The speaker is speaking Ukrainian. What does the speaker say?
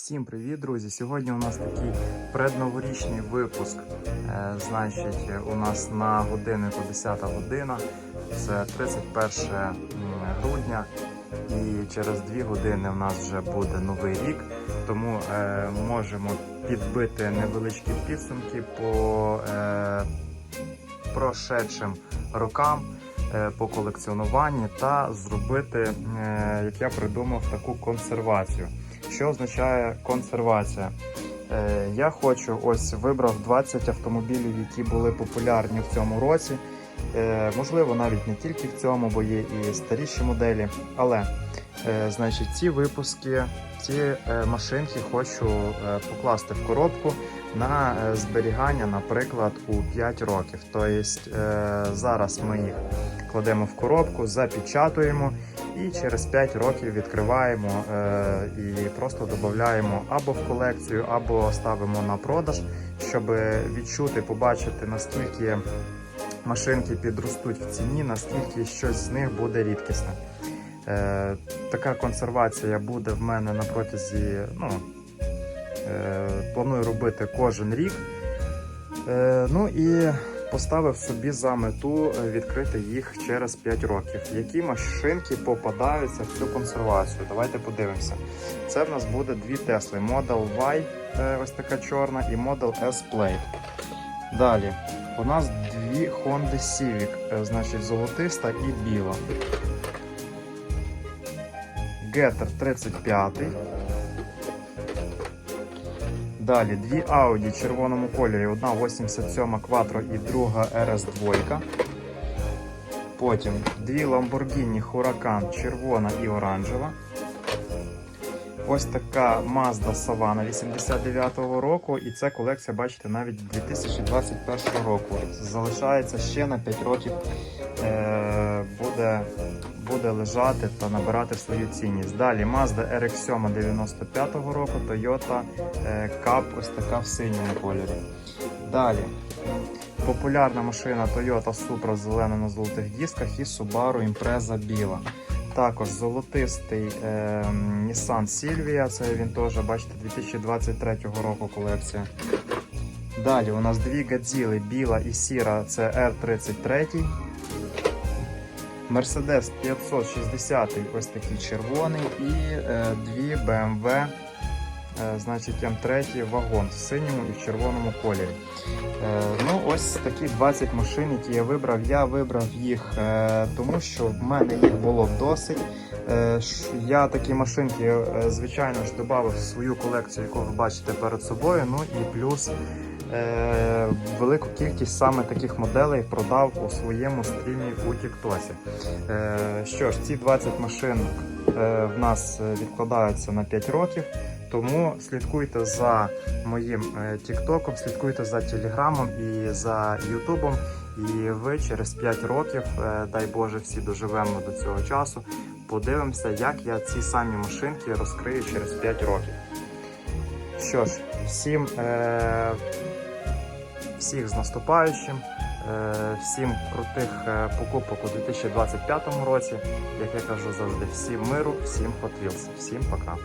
Всім привіт, друзі! Сьогодні у нас такий предноворічний випуск. Е, значить, у нас на годиннику 10 година, це 31 грудня, і через 2 години у нас вже буде новий рік. Тому е, можемо підбити невеличкі підсумки по е, прошедшим рокам по колекціонуванні та зробити, як я придумав, таку консервацію. Що означає консервація? Е, Я хочу ось вибрав 20 автомобілів, які були популярні в цьому році. Е, Можливо, навіть не тільки в цьому, бо є і старіші моделі. Але е, значить, ці випуски, ці машинки хочу покласти в коробку на зберігання, наприклад, у 5 років. Тобто зараз ми їх кладемо в коробку, запечатуємо і через 5 років відкриваємо е, і просто додаємо або в колекцію, або ставимо на продаж, щоб відчути, побачити наскільки машинки підростуть в ціні, наскільки щось з них буде рідкісне. Е, така консервація буде в мене на протязі. Ну, е, планую робити кожен рік. Ну і поставив собі за мету е, відкрити їх через 5 років. Які машинки попадаються в цю консервацію? Давайте подивимося. Це в нас буде дві Тесли: Model Y, е, ось така чорна, і Model S Plate. Далі, у нас дві Honda Civic, е, значить золотиста і біла. Getter 35. Далі дві Audi в червоному кольорі, одна 87 Quattro і друга RS2. Потім дві Lamborghini Huracan червона і оранжева. Ось така Mazda Savana 89-го року, і це колекція, бачите, навіть 2021 року. Залишається ще на 5 років. Е, буде, буде лежати та набирати свою цінність. Далі Mazda RX-7 95-го року, Toyota е, Cup, ось така в синьому кольорі. Далі. Популярна машина Toyota Supra зелена на золотих дисках і Subaru Impreza біла. Також золотистий е, Nissan Silvia, це він теж, бачите, 2023 року колекція. Далі у нас дві гадзіли, біла і сіра, це R33. Mercedes 560 ось такий червоний і е, дві BMW, значить М3 вагон в синьому і в червоному кольорі. Е, ну, ось такі 20 машин, які я вибрав. Я вибрав їх, е, тому що в мене їх було досить. Е, я такі машинки, е, звичайно ж, додав свою колекцію, яку ви бачите перед собою. Ну і плюс е, велику кількість саме таких моделей продав у своєму стрімі у Тіктосі. Е, що ж, ці 20 машин е, в нас е, відкладаються на 5 років. Тому слідкуйте за моїм е, Тіктоком, слідкуйте за Телеграмом і за Ютубом. І ви через 5 років, е, дай Боже, всі доживемо до цього часу. Подивимося, як я ці самі машинки розкрию через 5 років. Що ж, всім, е, всіх з наступаючим, е, всім крутих е, покупок у 2025 році. Як я кажу завжди, всім миру, всім Hot Wheels. Всім пока.